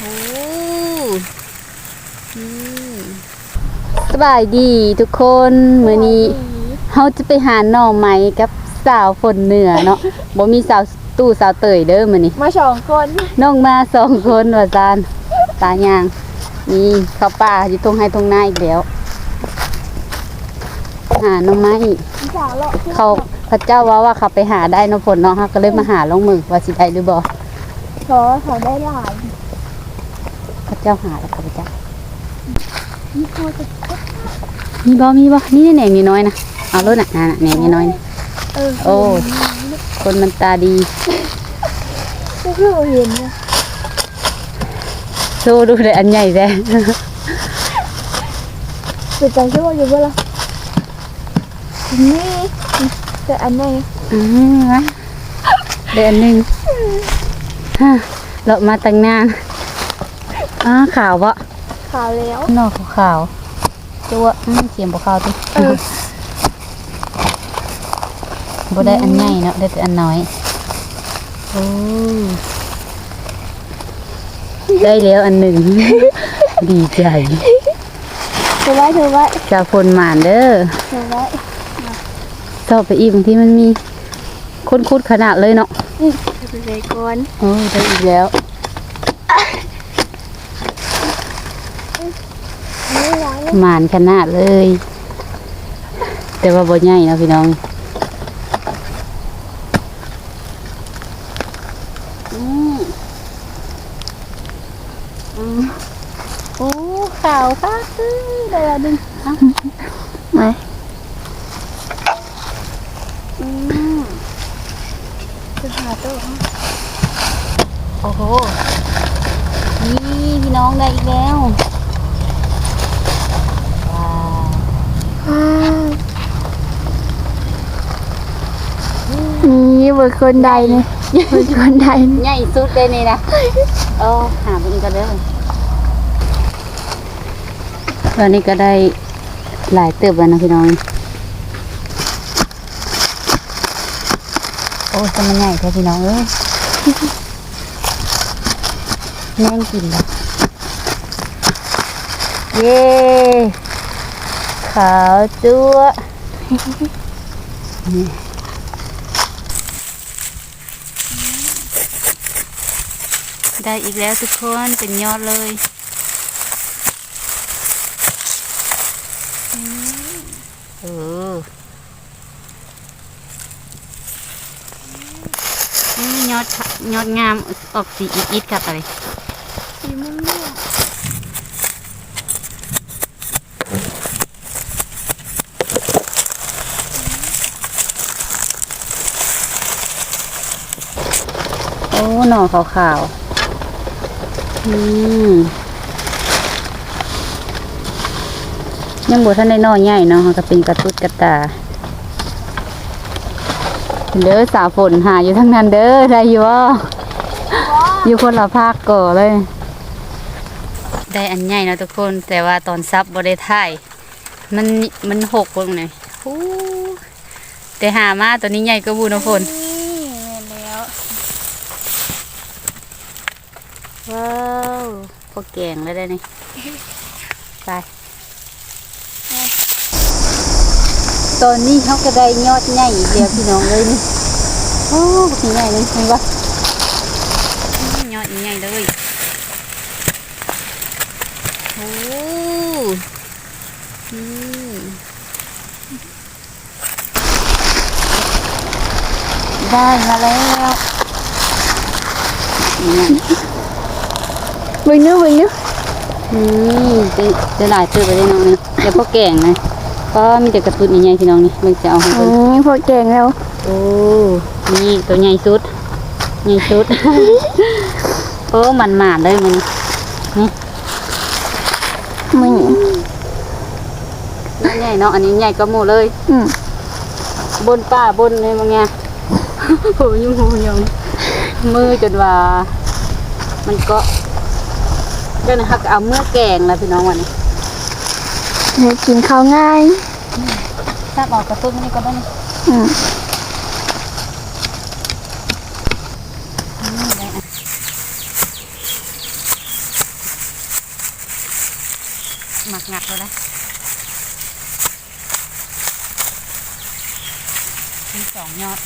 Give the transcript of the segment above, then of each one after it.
โอ้นี่สบายดีทุกคนมื้อนี้เฮาจะไปหาหน่อไม้กับสาวฝนเหนือเนาะบ่มีสาวตู้สาวเตยเด้อมื้อนี้มาสองคนน้องมาสองคนว่าซานตายางนี่เข้าป่าอยู่ตรงให้ตรงหน้าอีกแล้วหาหน่อไม้สาวเลาะเขาพระเจ้าว่าว่าเขาไปหาได้เนาะฝนเนาะเฮาก็เลยมาหาลงมือว่าสิได้หรือบ่ขอเขาได้หลาย พระเจ้าหาแล้วค่ะพระเจ้านี่พอจะมีบ่มีบ่นี่แหน่งนี่น้อยนะเอาเลยน่ะน่ะแหน่งนี่น้อยนี่เออโอ้คนมันตาดีก็คือเห็นนะโชว์ดูเลยอันใหญ่แท้เป็นใจชั่วอยู่เวลานี่แต่อันไหนอืมวะเดือนหนึ่งฮะเรามาตั้งนาน อ้าขาวบ่ขาวแล้วนอกขาวๆตัวอืมเสียงบ่ขาวติเออบ่ได้อันใหญ่เนาะได้แต่อันน้อยโอ้ได้แล้วอันหนึ่ง ดีใจเธอไว้เธอไว้จากฝนหมานเด้อเธอไว้ชอบไปอีกบางทีมันมีคุ้นคุดขนาดเลยเนาะนี่เธอใส่ก่อนโอ้ได้อีกแล้ว ไม่ร้าย หมานขนาดเลย แต่ว่าบ่ใหญ่เนาะพี่น้องอืมอืมโอ้ขาวค่ะคือได้อันหนึงอะไหมอืมจะหาตัวโอ้โหนี่พี่น้องได้อีกแล้วว้าว นี่เบอร์คนใดเนี่ยเบอร์คนใดใหญ่สุดเลยนี่นะโอ้หาเพิ่นก็เด้อตอนนี้ก็ได้หลายเติบแล้วนะพี่น้อง โอ้จะมันใหญ่แท้พี่น้องเอ้ยแม่งกินแล้วเย้ขาวจั๊วะนี่ ได้อีกแล้วทุกคนเป็นยอดเลยเออนี่ยอดยอดงามออกสีอิดๆกับอะไรสีม่วงโอ้หน่อขาวๆ ยังบ่ทันได้หน่อใหญ่เนาะก็เป็นกระตุดกระตา เด้อสาวฝนหาอยู่ทั้งนั้นเด้อได้อยู่บ่อยู่คนละภาคก่อเลย ได้อันใหญ่เนาะทุกคนแต่ว่าตอนซับบ่ได้ถ่ายมันมันหกลงหน่อยฮู้แต่หามาตัวนี้ใหญ่ก็บูเนาะฝน นี่แม่นแล้ว ว้าวพอแกงแล้วได้นี่ ไป ตอนนี้เขาก็ได้ยอดใหญ่อีกแล้วพี่น้องเลยนี่ โอ้พี่ใหญ่เลยเห็นปะยอดใหญ่เลย โอ้นี่ได้มาแล้วนี่ เบิ่งเนื้อเบิ่งเนื้ออืมจะจะหลายตัวไปได้น้องนี่เดี๋ยวพอแกงนะก็มีแต่กระตุ้นใหญ่ๆพี่น้องนี่มันจะเอาให้อืเบิ่งมพอแกงแล้วโอ้นี่ตัวใหญ่สุดใหญ่สุดโอ้มันหมาดเลยมันนี่มึงนี่ใหญ่เนาะอันนี้ใหญ่ก็หมูเลยอืมบนป่าบนเลยมึงไงโหยุ่งโหยงมือจนว่า มันก็ เดี๋ยนะคะกเอาเมื่อแกงแล้วพี่น้องวันนี้กินข้าวง่ายถ้าบอกกระตุ้นนี่ก็ได้นะหมักงักเลยนะมีสองยอด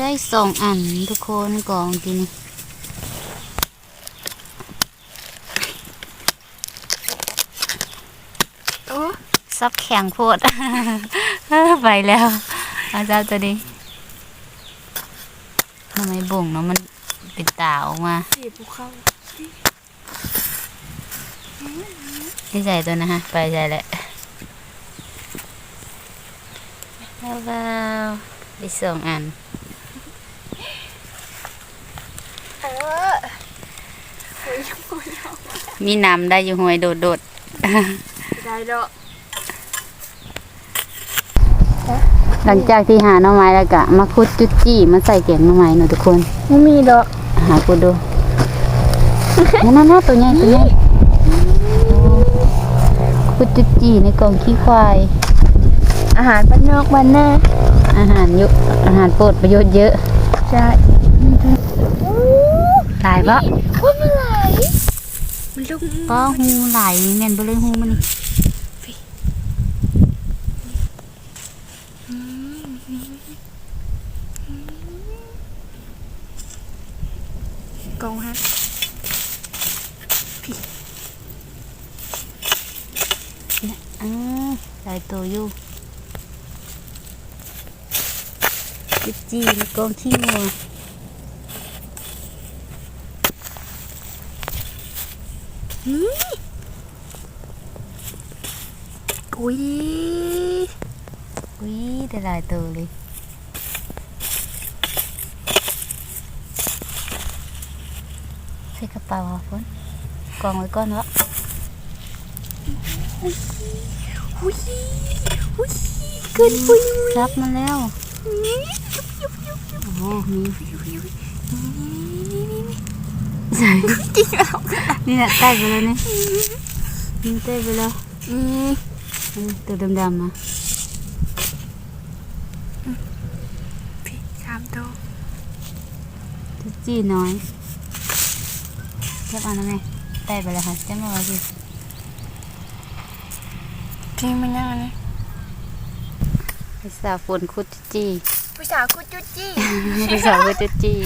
ได้สองอันทุกคนกองทีนี้โอ้ซับแข็งโพดไปแล้วอาจารย์ตัวนี้ทำไมบ่งเนาะมันเป็นตาออกมาสีภูเขาที่ใส่ตัวนะฮะ ไปใส่แหละแล้วไปสองอัน เออ มีน้ำได้อยู่ห่วยโดดโดดได้ดอกๆหลังจากที่หาหน่อไม้แล้วก็มาคุดจุดจี้มาใส่เกียงหน่อไม้เนาะทุกคนไม่มีดอกหากูดูนั่นนั่นๆๆตัวใหญ่ตัวใหญ่คุดจุดจี้ในกล่องขี้ควาย อาหารบ้านนอกบ้านหน้าอาหารเยอะอาหารโปรดประโยชน์เยอะใช่หลายปะว่ามันไหลมัน ลุกก็หูไหลแม่นบ่เลยหูมันนี่กองฮะอ้าหลายตัวอยู่จิบจีในกองขี้งัว อุ้ ยอุ้ยได้หลายตัวเลยใส่กระเป๋าค่ะเพิ่นกองไว้ก่อนวะอุ้ยอุ้ยเกินปุยซับมาแล้วโอ้โหมีใส่นี่แหละใต้ไปแล้วนี่ใต้ไปแล้วอืม ตัวดำๆมาพี่สามตัวจุดจี้น้อยเก็บเอันนั้นไหมใต้ไปแล้วค่ะจะมาเอาสิพี่มันยังไงไปสาวฝนคุดจุดจี้ผู้สาวกูจุดจี้ ไปสาวคุดจุดจี้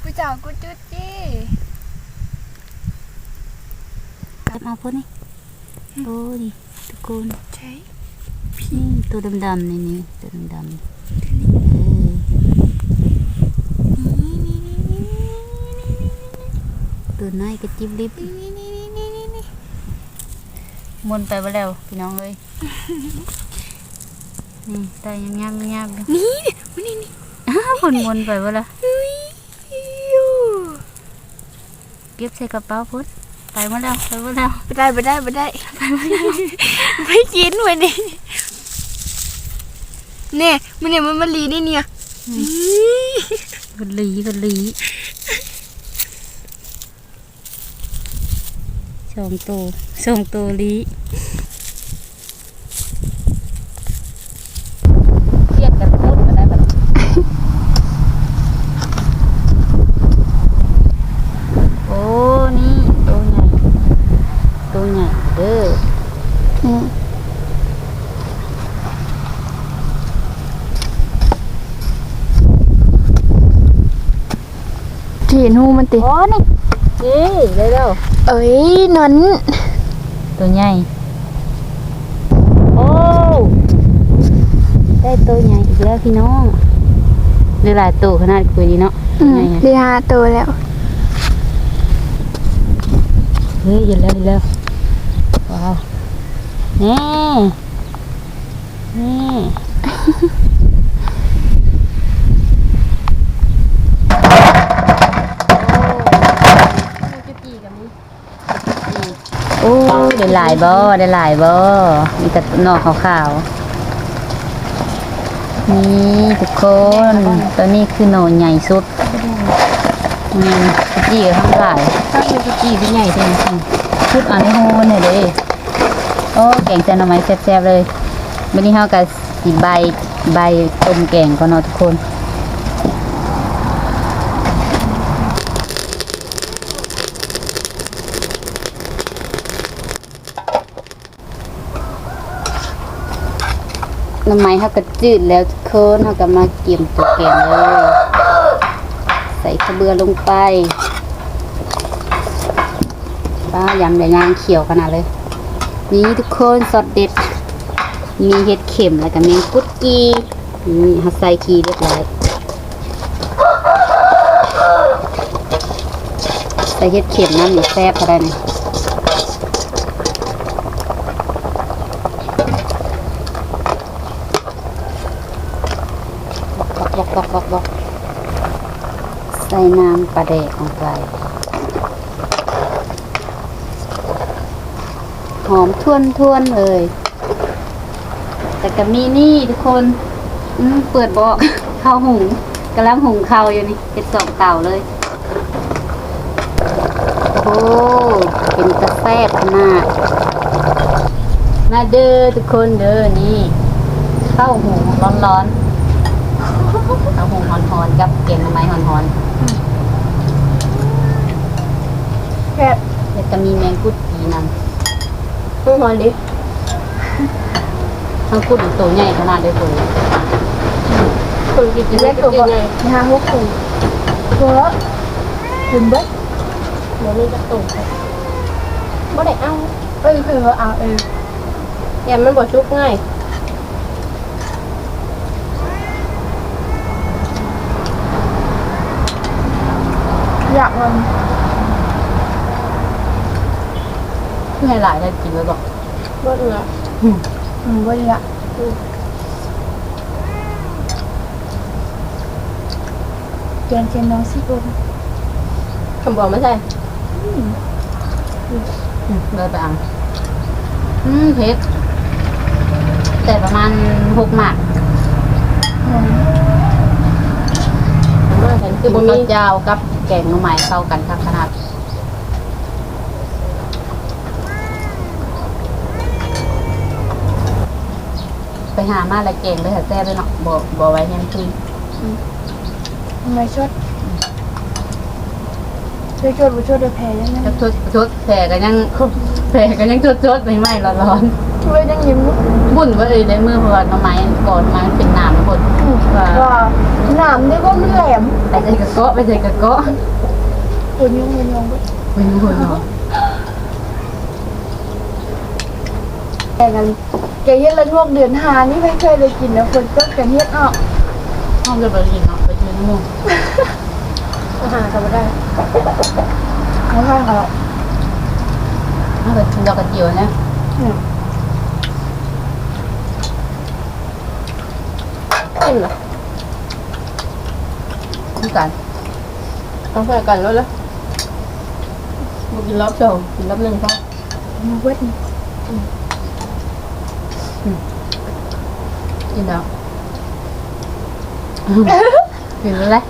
ผู้สาวกูจุดจี้เก็บเอาพุ่นนี่โอ้ดิ ทุกคนใช่นี่ตัวดำๆนี่นี่ตัวดำๆนี่เออตัวน้อยกระจิบลิบมวนไปบ่แล้วพี่น้องเลยนี่ตายยังยามยามๆอยู่นี่มันนี่นี่อ้าวมวนมวนไปบ่ละอุ้ยอยู่เก็บใส่กระเป๋าพุ่น ไปมาแล้วไปมาแล้วไปได้ไปได้ไปได้ไม่กินวันนี้เนี่ยมันเนี่ยมันมาลีนี่เนี่ยกะลีกะลีสองตัวสองตัวลีเครียดกันพูดกันได้แบบโอ้ นี่ตัวใหญ่ ตัวใหญ่เด้อ อืมที่เห็นหูมัน ติโอ้นี่นี่เร็วเอ้ยนนๆตัวใหญ่โอ้ได้ตัวใหญ่อีกแล้วพี่น้องหรือหลายตัวขนาดคุยดีเนาะอืมใหญ่อะได้ห้าตัวแล้วเฮ้ยเห็นแล้วเห็นแล้วว้าวนี่นี่ ได้หลายบ่ได้หลายบ่มีแต่นอกขาวๆนี่ทุกคนตัวนี้คือหน่อใหญ่สุดอืมกุจี้กับทั้งหลายถ้าเป็นกุจี้ที่ใหญ่ที่สุดชุดอันนี้โหเนี่ยเด้โอ้แกงแซนหน่อไม้แซ่บๆเลยวันนี้เฮาก็สิใบใบต้มแกงก่อนเนาะทุกคน น้ำไม้เขาก็จืดแล้วทุกคนเขาก็มาเกี่ยมตัวแกงเลย ใส่กระเบือลงไปป้ายำใหญ่ยางเขียวขนาดเลย นี่ทุกคนสดเด็ด มีเห็ดเข็มแล้วก็มงกุดกีนี่เขาใส่กีเรียบร้อยใส่เห็ดเข็มน้ำนี่แซ่บก็ได้นี่บ อกบอกบอกบอกใส่น้ำปลาแดกลงไป หอมท่วนท่วนเลย แต่ก็มีนี่ทุกคนเปิดบอกข้าวหุงกำลังหุงข้าวอยู่นี่เป็นสองเต่าเลย โอ้เป็นกระแซบขนาดมาเด้อทุกคนเด้อนี่ข้าวหุงร้อนๆ หุงหอนๆกับเกล็ดไม้หอนแซ่บๆแล้วก็มีแมงกุดกีนเพิ่งมาดิำทั้งกุดตัวใหญ่ขนาดเลยตัวนี้คนกินกินได้ตัวก่อนนะฮะพวกคุณตัวละคุณเบิ้ลเดี๋ยวนี้จะตุ่มบ่ได้เอาเออคือเอาเออแกมันบ่ชุบง่าย อยากมันเพื่อให้หลายได้กินแล้วบอกบ่เอืออืมบ่อยากแกงเจนน้องสิกุนคำบอกไม่ใช่อืมเลยไปเอ่างอืมเผ็ดแต่ประมาณหกหมากว่าฉัน คืคืออบ่บะหมีมี่เจ้ากับแกงหน่อไม้เข้ากันครับขนาดไปหามาแล้วแกงเลยค่ะแซ่บเลยเนาะบ่บ่ไว้แห้งคืนไม่ชดช่วยชดบ่ชดเดือแพ้ยังไง ชดชดแผลก็ยังแผลก็ยังชดชดไม่ไหม้ร้อน ช่วยยังยิ้มบุ่นว่าเอ้ยได้มือเพราะว่าหน่อไม้ก่อนไม้มันเป็นหน้ำนะบนว่าว่าหนามนี่ก็มันแหลมไปใจกระเกาะไปใจกระเกาะคุณยงคุณยงก็ไม่รู้เนาะแกกันแกเฮ็ดละงวกเดือนหานี่ไม่เคยได้กินนะคนก็แกเฮ็ดออกห้องจะไปกินเนาะไปกินน้ำมูกอาหารทำไม่ได้ไม่ใช่ค่ะห้องไปกินดอกกระเจียวเนี่ย กินเหรอคู่กันต้องใส่กันแล้วละบุกินรอบสองกินรอบหนึ่งพอมาเวทกินแล้วกินแล้วแหละ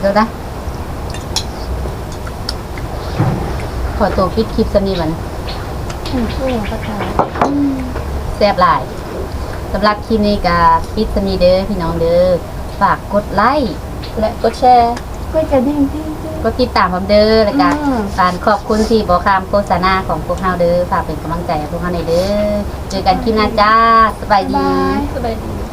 เดี๋ยวนะขอตัวปิดคลิปสำนีมันอืมนี่ก็ทานแซ่บหลาย สำหรับคลิปนี้ก็ปิดสำนีเด้อพี่น้องเด้อฝากกดไลค์และกดแชร์กดกระดิ่งที่ที่กดติดตามผมเด้อแล้วก็อืมการขอบคุณที่บอกคำโฆษณาของพวกเราเด้อฝากเป็นกำลังใจให้พวกเราในอยเด้อเจอกันคลิปหน้าจ้าสบายดีสบายดี